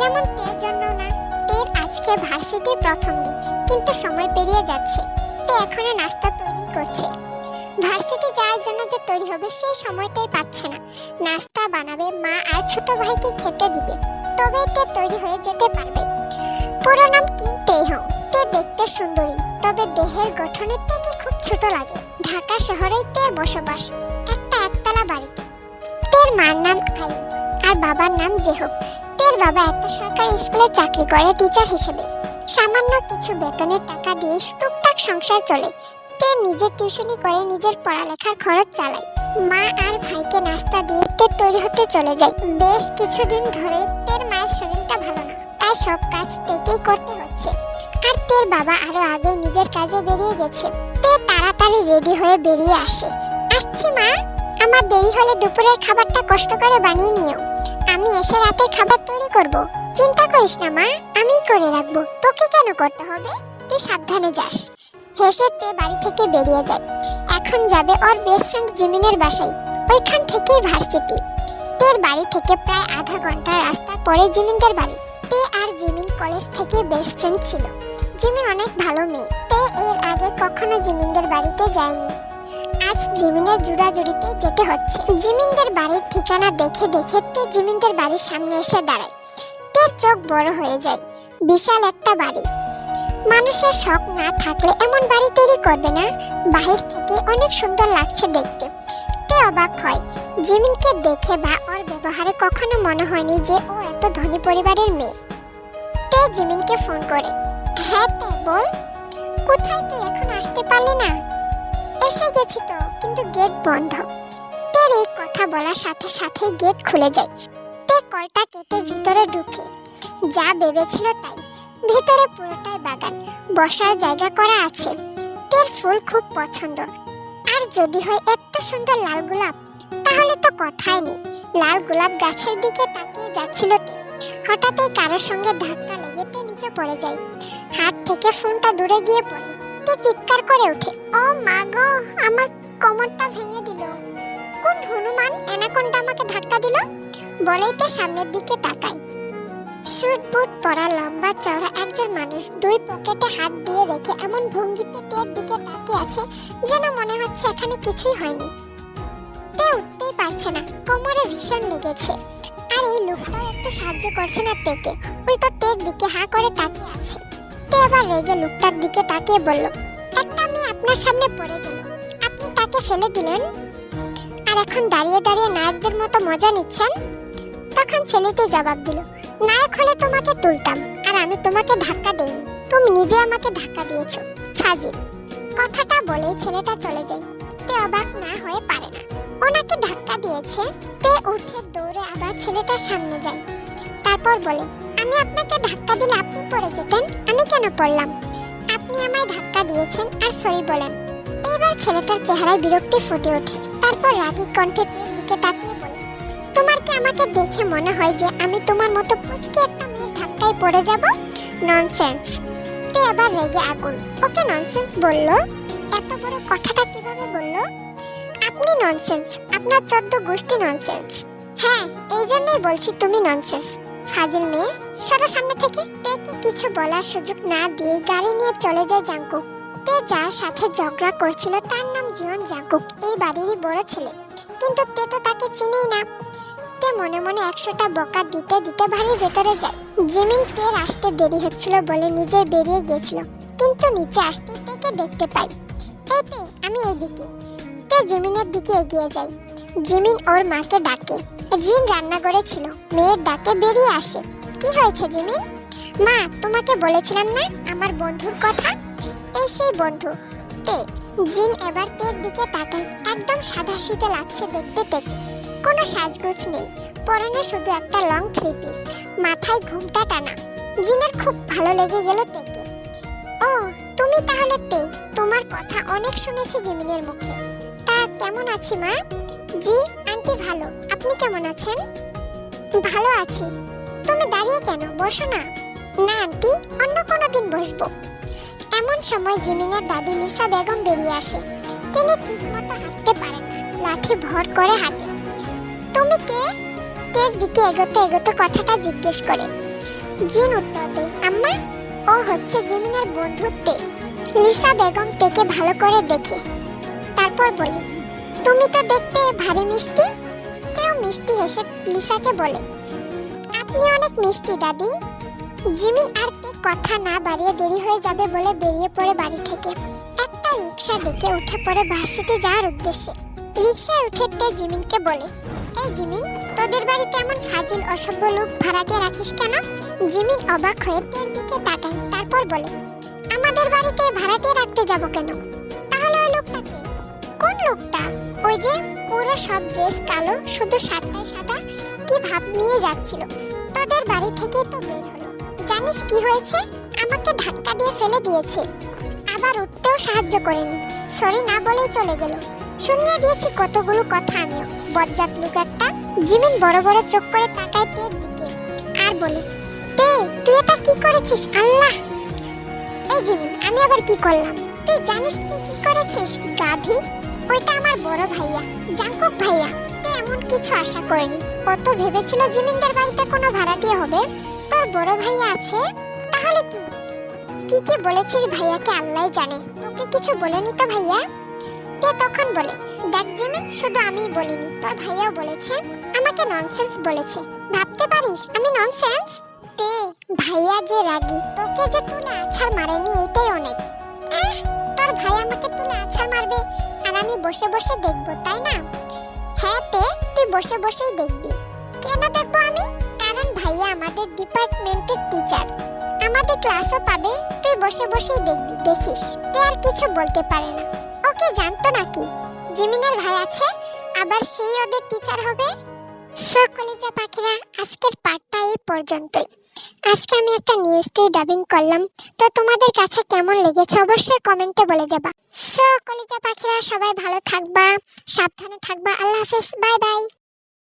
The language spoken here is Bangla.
যেমন তের জন্য না। তের আজকে ভার্সিটির প্রথম দিন, কিন্তু সময় পেরিয়ে যাচ্ছে। তে এখনও নাস্তা তৈরি করছে। ভার্সিটি যাওয়ার জন্য যে তৈরি হবে সেই সময়টাই পাচ্ছে না। নাস্তা বানাবে মা আর ছোট ভাইকে খেতে দিবে, তবে তে তৈরি হয়ে যেতে পারবে। পুরো নাম কিম তেহং তে দেখতে সুন্দরী, তবে দেহের গঠনের থেকে খুব ছোট লাগে। ঢাকা শহরেই তের বসবাস, একটা একতলা বাড়িতে তের মার নাম আয়ু আর বাবার নাম জেহব। তের বাবা একটা সরকারি স্কুলে চাকরি করে টিচার হিসেবে। সামান্য কিছু বেতনের টাকা দিয়ে টুকটাক সংসার চলে। তে নিজের টিউশনি করে নিজের পড়ালেখার খরচ চালায়। মা আর ভাইকে নাস্তা দিয়ে তে তৈরি হতে চলে যায়। বেশ কিছুদিন ধরে তের মায়ের শরীরটা ভালো না। তাই সব কাজ তেকেই করতে হচ্ছে। আর তের বাবা আরও আগে নিজের কাজে বেরিয়ে গেছে। তে তাড়াতাড়ি রেডি হয়ে বেরিয়ে আসে। আসছি মা। আমার দেরি হলে দুপুরের খাবারটা কষ্ট করে বানিয়ে নিও। আমি এসে রাতের খাবার তৈরি করব। চিন্তা করিস না, মা, আমিই করে রাখব। তোকে কেন করতে হবে? তুই সাবধানে যাস। হেসে তে বাড়ি থেকে বেরিয়ে যায়। এখন যাবে ওর বেস্ট ফ্রেন্ড জিমিনের বাসায়। ওইখান থেকেই ভার্সিটি। তের বাড়ি থেকে প্রায় আধা ঘণ্টা রাস্তা পরে জিমিনদের বাড়ি। তে আর জিমিন কলেজ থেকে বেস্ট ফ্রেন্ড ছিল। জিমিন অনেক ভালো মেয়ে। তে এর আগে কখনো জিমিনদের বাড়িতে যায়নি। জিমিনের জুড়াজুড়িতে যেতে হচ্ছে। জিমিনদের বাড়ির ঠিকানা দেখে দেখে তে জিমিনদের বাড়ির সামনে এসে দাঁড়ায়। তের চোখ বড় হয়ে যায়। বিশাল একটা বাড়ি। মানুষের শখ না থাকলে এমন বাড়ি তৈরি করবে না। বাহির থেকে অনেক সুন্দর লাগছে দেখতে। তে অবাক হয়। জিমিনকে দেখে বা ওর ব্যবহারে কখনো মনে হয়নি যে ও এত ধনী পরিবারের মেয়ে। তে জিমিনকে ফোন করে হ্যাঁ তে, বল। কোথায় তুই এখন আসতে পারলি না? গেট বন্ধ। তের এই কথা বলার সাথে সাথে গেট খুলে যায়। তে কলটা কেটে ভিতরে ঢুকে। যা ভেবেছিল তাই। ভিতরে পুরোটাই বাগান। বসার জায়গা করা আছে। তের ফুল খুব পছন্দ। আর যদি হয় এত সুন্দর লাল গোলাপ, তাহলে তো কথাই নেই। লাল গোলাপ গাছের দিকে তাকিয়ে যাচ্ছিল তে। হঠাৎই কারোর সঙ্গে ধাক্কা লেগে তে নিচে পড়ে যায়। হাত থেকে ফোনটা দূরে গিয়ে পড়ে। তে চিৎকার করে ওঠে, ও মা গো, আমার কোমরটা ভেঙে দিল। কোন হনুমান অ্যানাকোন্ডা আমাকে ধাক্কা দিল? বলেই তো সামনের দিকে তাকাই। শুট বুট পরা লম্বা চওড়া একজন মানুষ দুই পকেটে হাত দিয়ে রেখে এমন ভঙ্গিতে তের দিকে তাকিয়ে আছে যেন মনে হচ্ছে এখানে কিছুই হয়নি। তে উঠতেই পারছে না, কোমরে ভীষণ লেগেছে। আর এই লোকটাও একটু সাহায্য করছে না তেকে। উল্টো তের দিকে হা করে তাকিয়ে আছে। তে এবার রেগে লোকটার দিকে তাকিয়ে বলল, একটা মেয়ে আপনার সামনে পড়ে গেল। তাকে ফেলে দিলেন? আর এখন দাঁড়িয়ে দাঁড়িয়ে নায়কদের মতো মজা নিচ্ছেন? তখন ছেলেটি জবাব দিল, নায়ক হলে তোমাকে তুলতাম, আর আমি তোমাকে ধাক্কা দেইনি। তুমি নিজে আমাকে ধাক্কা দিয়েছ ফাজিল কথাটা বলে ছেলেটা চলে যায়। তে অবাক না হয়ে পারে না। ওনাকে ধাক্কা দিয়েছে তে উঠে দৌড়ে আবার ছেলেটার সামনে যায়। তারপর বলে, আমি আপনাকে ধাক্কা দিলে আপনি পড়ে যেতেন, আমি কেন পড়লাম? আপনি আমায় ধাক্কা দিয়েছেন, আর সরি বলেন। এবার ছেলেটার চেহারায় বিরক্তি ফুটে ওঠে। তারপর রাগী কণ্ঠে তের দিকে তাকিয়ে বলে, তোমার কি আমাকে দেখে মনে হয় যে আমি তোমার মতো পুচকে একটা মেয়ের ধাক্কায় পড়ে যাব? ননসেন্স তে আবার রেগে আগুন। ওকে ননসেন্স বলল। এত বড় কথাটা কীভাবে বলল? আপনি ননসেন্স আপনার চোদ্দ গোষ্ঠী ননসেন্স হ্যাঁ এই জন্যই বলছি তুমি ননসেন্স ফাজিল মেয়ে, সরো সামনে থেকে। তেকে কিছু বলার সুযোগ না দিয়ে গাড়ি নিয়ে চলে যায় জাঙ্কুক তে যার সাথে ঝগড়া করছিল তার নাম জীবন জাঙ্কুক, এই বাড়িরই বড় ছেলে। কিন্তু তে তো তাকে চিনেই না। তে মনে মনে একশোটা বকা দিতে দিতে বাড়ির ভেতরে যায়। জিমিন তের আসতে দেরি হচ্ছিল বলে নিজে বেরিয়ে গিয়েছিল। কিন্তু নিচে আসতে তেকে দেখতে পাই। এই তে, আমি এইদিকে। তে জিমিনের দিকে এগিয়ে যাই জিমিন ওর মাকে ডাকে। জিন রান্নাঘরে ছিল মেয়ের ডাকে বেরিয়ে আসে। কি হয়েছে জিমিন? মা, তোমাকে বলেছিলাম না, আমার বন্ধুর কথা? এই সেই বন্ধু। তে জিন এবার তের দিকে তাকাই একদম সাদা শীতে লাগছে দেখতে তেকে কোনো সাজগোজ নেই, পরনে শুধু একটা লং থ্রি পিস মাথায় ঘুমটা টানা। জিনের খুব ভালো লেগে গেল তেকে ও, তুমি তাহলে তে তোমার কথা অনেক শুনেছি জিমিনের মুখে। তা কেমন আছি মা? জি, আন্টি ভালো। আপনি কেমন আছেন? ভালো আছি। তুমি দাঁড়িয়ে কেন? বসো না। না, আন্টি, অন্য কোনো দিন বসবো। এমন সময় জিমিনের দাদি লিসা বেগম বেরিয়ে আসে। তিনি ঠিকমতো হাঁটতে পারেন লাঠি ভর করে হাঁটে। তুমি কে? তের দিকে এগোতে এগোতে কথাটা জিজ্ঞেস করে। জিন উত্তর দেয়, আম্মা, ও হচ্ছে জিমিনের বন্ধু তে লিসা বেগম তেকে ভালো করে দেখে। তারপর বলে, তুমি তো দেখতে ভারী মিষ্টি? কেউ মিষ্টি হেসে লিসাকে বলে। আপনি অনেক মিষ্টি, দাদি। জিমিন আর কথা না বাড়িয়ে দেরি হয়ে যাবে বলে বেরিয়ে পড়ে বাড়ি থেকে। একটা রিক্সা ডেকে উঠে পড়ে ভার্সিটি যাওয়ার উদ্দেশ্যে। রিক্সায় উঠে তে জিমিনকে বলে, এই জিমিন, তোদের বাড়িতে এমন ফাজিল, অসভ্য লোক ভাড়াটিয়া রাখিস কেন? জিমিন অবাক হয়ে তের দিকে তাকায়, তারপর বলে, আমাদের বাড়িতে ভাড়াটিয়া রাখতে যাব কেন? তাহলে ওই লোকটাকে কোন লোকটা? ওই যে পুরো সব ড্রেস কালো, শুধু শার্টটাই সাদা, কি ভাব নিয়ে যাচ্ছিল? তোদের বাড়ি থেকেই তো বের হলো। জানিস কি হয়েছে? আমাকে ধাক্কা দিয়ে ফেলে দিয়েছে। আবার উঠতেও সাহায্য করেনি। সরি না বলেই চলে গেল। শুনিয়ে দিয়েছি কতগুলো কথা আমিও। বজ্জাত লোক একটা। জিমিন বড় বড় চোখ করে তাকায় তের দিকে। আর বলি, তে, তুই এটা কি করেছিস? আল্লাহ! এই জিমিন, আমি আবার কি করলাম? তুই জানিস তুই কি করেছিস, গাধি? ওইটা আমার বড় ভাইয়া, জাঙ্কুক ভাইয়া। তে, এমন কিছু আশা করেনি। কত ভেবেছিল জিমিনদের বাড়িতে কোনো ভাড়াটিয়া হবে? তোর বড় ভাইয়া আছে? তাহলে কি? কি কি বলেছিস ভাইয়াকে আল্লাহ জানে? তোকে কিছু বলেনি তো ভাইয়া? তে তখন বলে? দেখ জিমিন শুধু আমিই বলিনি তোর ভাইয়াও বলেছে। আমাকে ননসেন্স বলেছে। ভাবতে পারিস আমি ননসেন্স তে ভাইয়া যে রাগী তোকে যে তুলে আছাড় মারেনি এটাই অনেক। আহ, তোর ভাই আমাকে তুলে আছাড় মারবে আর আমি বসে বসে দেখব তাই না? হ্যাঁ তে তুই বসে বসেই দেখবি। কেন দেখব আমি? আমাদের ডিপার্টমেন্টের টিচার। আমাদের ক্লাসও পাবে, তুই বসে বসেই দেখবি, দেখিস। তে আর কিছু বলতে পারে না। ওকে জানতো নাকি? জিমিনের ভাই আছে, আবার সেই ওদের টিচার হবে? সো পাখিরা, আজকের পার্টটা এই পর্যন্তই। আজকে আমি একটা নিউজটি ডাবিং করলাম। তো তোমাদের কাছে কেমন লেগেছে অবশ্যই কমেন্টে বলে যাবা। সো পাখিরা, সবাই ভালো থাকবা, সাবধানে থাকবা। আল্লাহ হাফিজ, বাই বাই।